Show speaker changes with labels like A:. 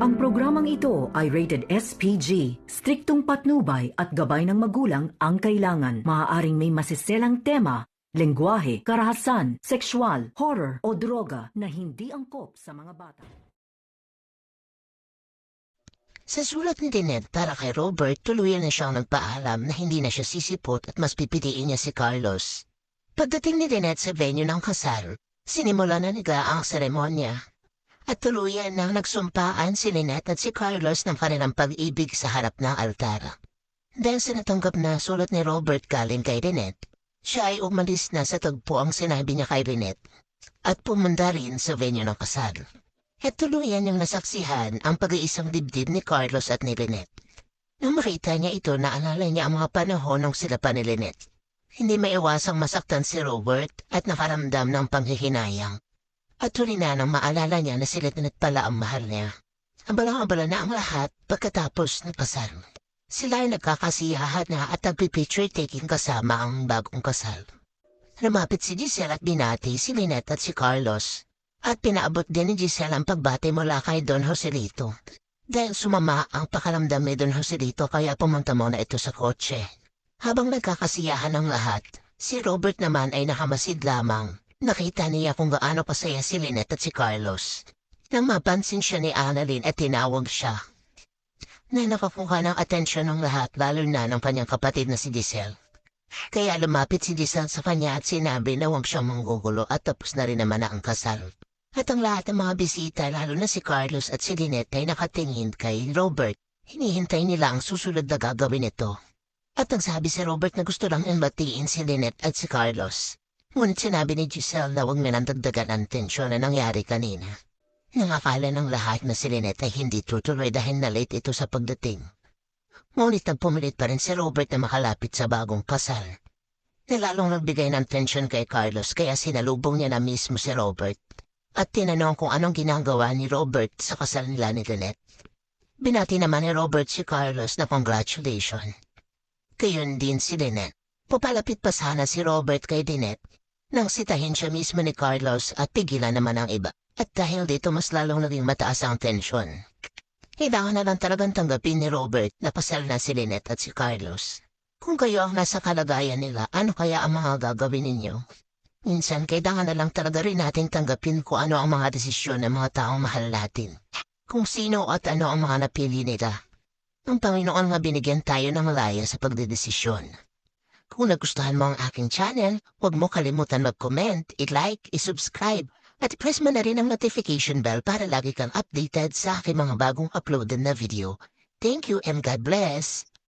A: Ang programang ito ay rated SPG. Striktong patnubay at gabay ng magulang ang kailangan. Maaaring may masiselang tema, lengguwahe, karahasan, sexual, horror o droga na hindi angkop sa mga bata.
B: Sa sulat ni Dinette para kay Robert, tuluyan na siyang nagpaalam na hindi na siya sisipot at mas pipiliin niya si Carlos. Pagdating ni Dinette sa venue ng kasal, sinimula na nila ang seremonya. At tuluyan nang nagsumpaan si Lynette at si Carlos ng kanilang pag-ibig sa harap ng altara. Dahil sa natanggap na sulat ni Robert galing kay Lynette, siya ay umalis na sa tagpo ang sinabi niya kay Lynette at pumunta rin sa venue ng kasal. At tuluyan niyang nasaksihan ang pag-iisang dibdib ni Carlos at ni Lynette. Nang makita niya ito, naalala niya ang mga panahon nung sila pa ni Lynette. Hindi maiwasang masaktan si Robert at nakaramdam ng panghihinayang. At huli na nang maalala niya na si Lynette pala ang mahal niya. Abala-abala na ang lahat pagkatapos ng kasal. Sila ay nagkakasiyahan na at nagpipicture taking kasama ang bagong kasal. Lumapit si Giselle at binati si Lynette at si Carlos. At pinaabot din ni Giselle ang pagbati mula kay Don Joselito. Dahil sumama ang pakaramdam ni Don Joselito kaya pumunta muna ito sa kotse. Habang nagkakasiyahan ang lahat, si Robert naman ay nakamasid lamang. Nakita niya kung gaano pasaya si Lynette at si Carlos. Nang mapansin siya ni Annalyn at tinawag siya. Na nakakuha ng atensyon ng lahat lalo na ng kanyang kapatid na si Giselle. Kaya lumapit si Giselle sa kanya at sinabi na huwag siyang manggugulo at tapos na rin naman na ang kasal. At ang lahat ng mga bisita, lalo na si Carlos at si Lynette ay nakatingin kay Robert. Hinihintay nila ang susunod na gagawin nito. At nagsabi si Robert na gusto lang batiin si Lynette at si Carlos. Ngunit sinabi ni Giselle na huwag na nang dagdagan ang tensyon na nangyari kanina. Nang akala ng lahat na si Lynette ay hindi tutuloy dahil na late ito sa pagdating. Ngunit nagpumilit pa rin si Robert na makalapit sa bagong kasal. Nilalong nagbigay ng tensyon kay Carlos kaya sinalubong niya na mismo si Robert at tinanong kung anong ginagawa ni Robert sa kasal nila ni Lynette. Binati naman ni Robert si Carlos na congratulations. Gayon din si Lynette. Papalapit pa sana si Robert kay Lynette nang sitahin siya mismo ni Carlos at pigilan naman ang iba. At dahil dito mas lalong naging mataas ang tensyon. Kailangan na lang talagang tanggapin ni Robert na pasal na si Lynette at si Carlos. Kung kayo ang nasa kalagayan nila, ano kaya ang mga gagawin ninyo? Minsan, kailangan na lang talaga rin natin tanggapin kung ano ang mga desisyon ng mga taong mahal natin. Kung sino at ano ang mga napili nila. Ang Panginoon nga binigyan tayo ng malaya sa pagdedesisyon. Kung nagustuhan mo ang aking channel, huwag mo kalimutan mag-comment, i-like, i-subscribe, at press mo na rin ang notification bell para lagi kang updated sa aking mga bagong uploaded na video. Thank you and God bless!